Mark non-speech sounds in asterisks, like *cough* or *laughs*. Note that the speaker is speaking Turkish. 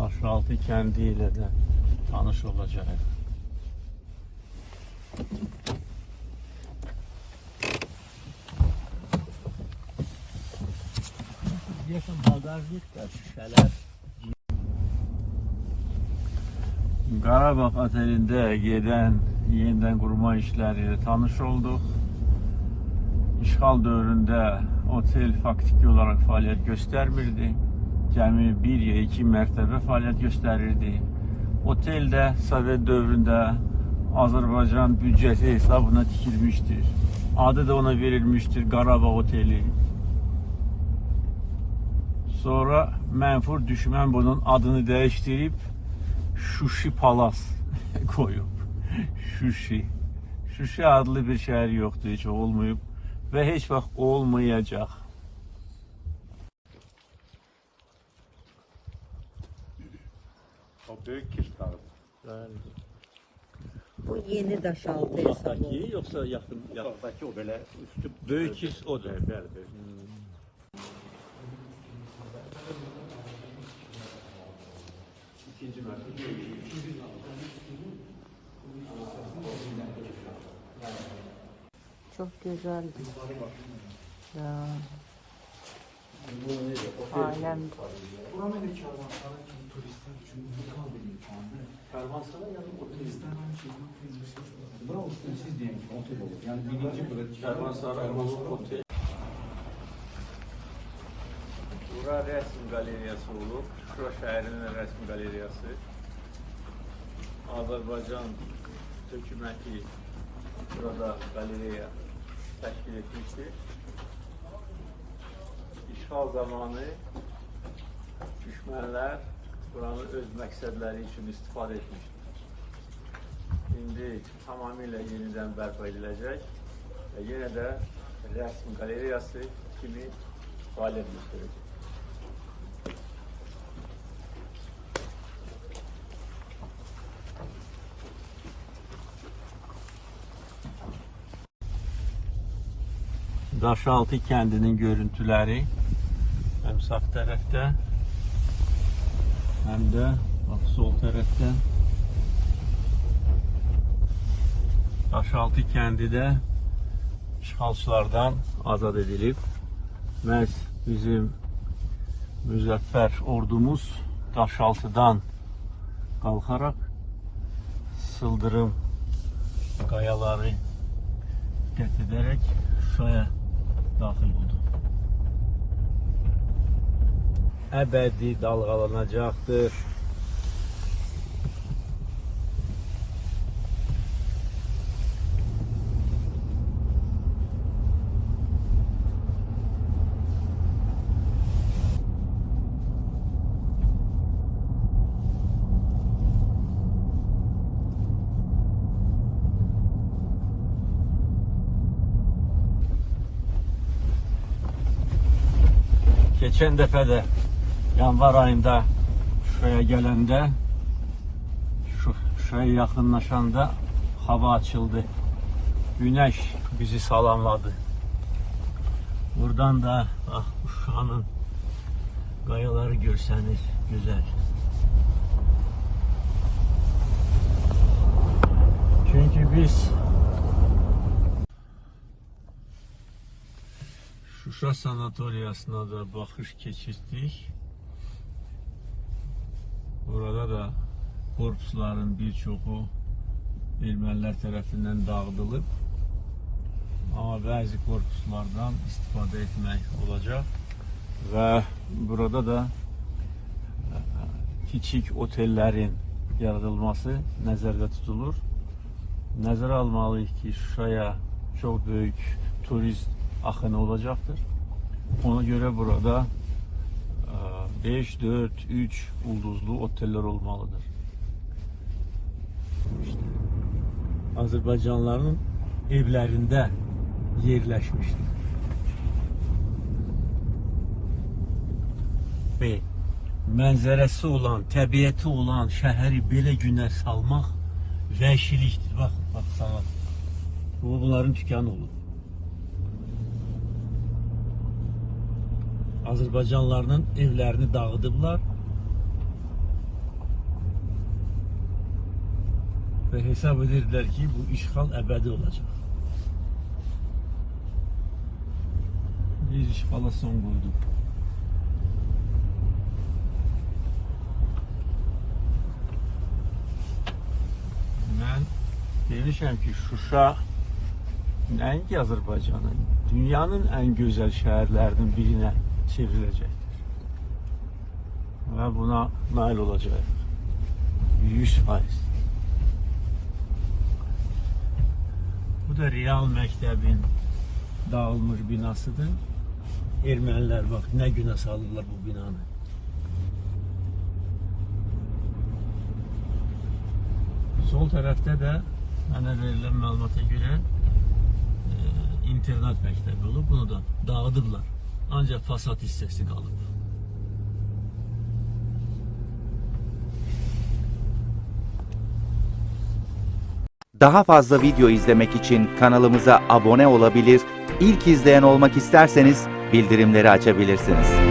Aşraltı kendiyle de tanış olacak. Yakın bagajlık da şişeler Qarabağ otelində gedən yeniden qurma işləriyle tanış olduq. İşğal dövründə otel faktiki olarak fəaliyyət göstərmirdi. Cəmi bir ya iki mərtəbə fəaliyyət göstərirdi. Otel də Sovet dövründə Azərbaycan büdcəsi hesabına tikilmişdir. Adı da ona verilmiştir Qarabağ Oteli. Sonra mənfur düşmən bunun adını değiştirip Şuşi Palas *laughs* koyup Şuşi. Şuşi adlı bir şehir yoktu hiç olmayıp ve hiç vaxt olmayacak. O büyük kirtağı. Bu yeni Daşaltı hesabı. Uzaktaki yoksa yakın? Oradaki o böyle üstü Böyük kis o da. Bəli, İkinci mertebe. Çok güzeldi. Ya. Alem. Buranın bir kervansaray için turistler için unikal bir mekandı. Kervansaray ya da aynı şeyi Bravo, siz diyelim otel olur. Yani birinci burada Kervansaray olur, otel. Bura resim galeriyası olur. Şura şehrinin resim galeriyası. Azerbaycan hükümeti burada galeriya təşkil etmişdir. İşğal zamanı düşmənlər buranı öz məqsədləri üçün istifadə etmişdir. İndi tamamilə yenidən bərpa ediləcək və yenə də rəsm qalereyası kimi fəaliyyət göstərəcək. Daşaltı kendinin görüntüleri hem sağ tarafta hem de bak sol tarafta. Daşaltı kendi de işgalçılardan azad edilip məhz bizim müzəffər ordumuz Daşaltıdan qalxaraq sıldırım qayaları edərək Şuşaya daxil oldu. Əbədi dalğalanacaqdır. Geçen defa de yanvar ayında şuraya gelende şu şuraya yakınlaşanda hava açıldı. Güneş bizi salamladı. Buradan da ah Uşağı'nın kayaları görseniz güzel. Çünkü biz Şuşa sanatoriyasına da bakış geçirdik. Burada da korpusların birçoğu Ermənilər tərəfindən dağıdılıb. Amma bəzi korpuslardan istifadə etmək olacaq və burada da ə, kiçik otellərin yaradılması nəzərdə tutulur. Nəzərə almalıyıq ki, Şuşaya çox böyük turist akını olacaktır. Ona göre burada 5, 4, 3 ulduzlu oteller olmalıdır. İşte Azerbaycanlıların evlerinde yerleşmiştir. Ve mənzərəsi olan, təbiəti olan şəhəri belə günə salmaq vəhşilikdir. Bax, bax sağa. Bu bunların dükanı olur. Azərbaycanlıların evlərini dağıdıblar. ve hesap edirlər ki, bu işğal əbədi olacaq. Biz işğala son qoyduq. Mən demişəm ki, Şuşa nəinki Azərbaycanın, dünyanın ən gözəl şəhərlərinin birinə çevriləcəkdir. Və buna nail olacaq. 100 faiz. Bu da Real Məktəbin dağılmış binasıdır. Ermənilər bax nə günə salırlar bu binanı. Sol tərəfdə də mənə verilən məlumata görə e, internat məktəbi olub. Bunu da dağıdıblar. Ancaq fasad hissəsi qalıb. Daha fazla video izlemek için kanalımıza abone olabilir, ilk izleyen olmak isterseniz bildirimleri açabilirsiniz.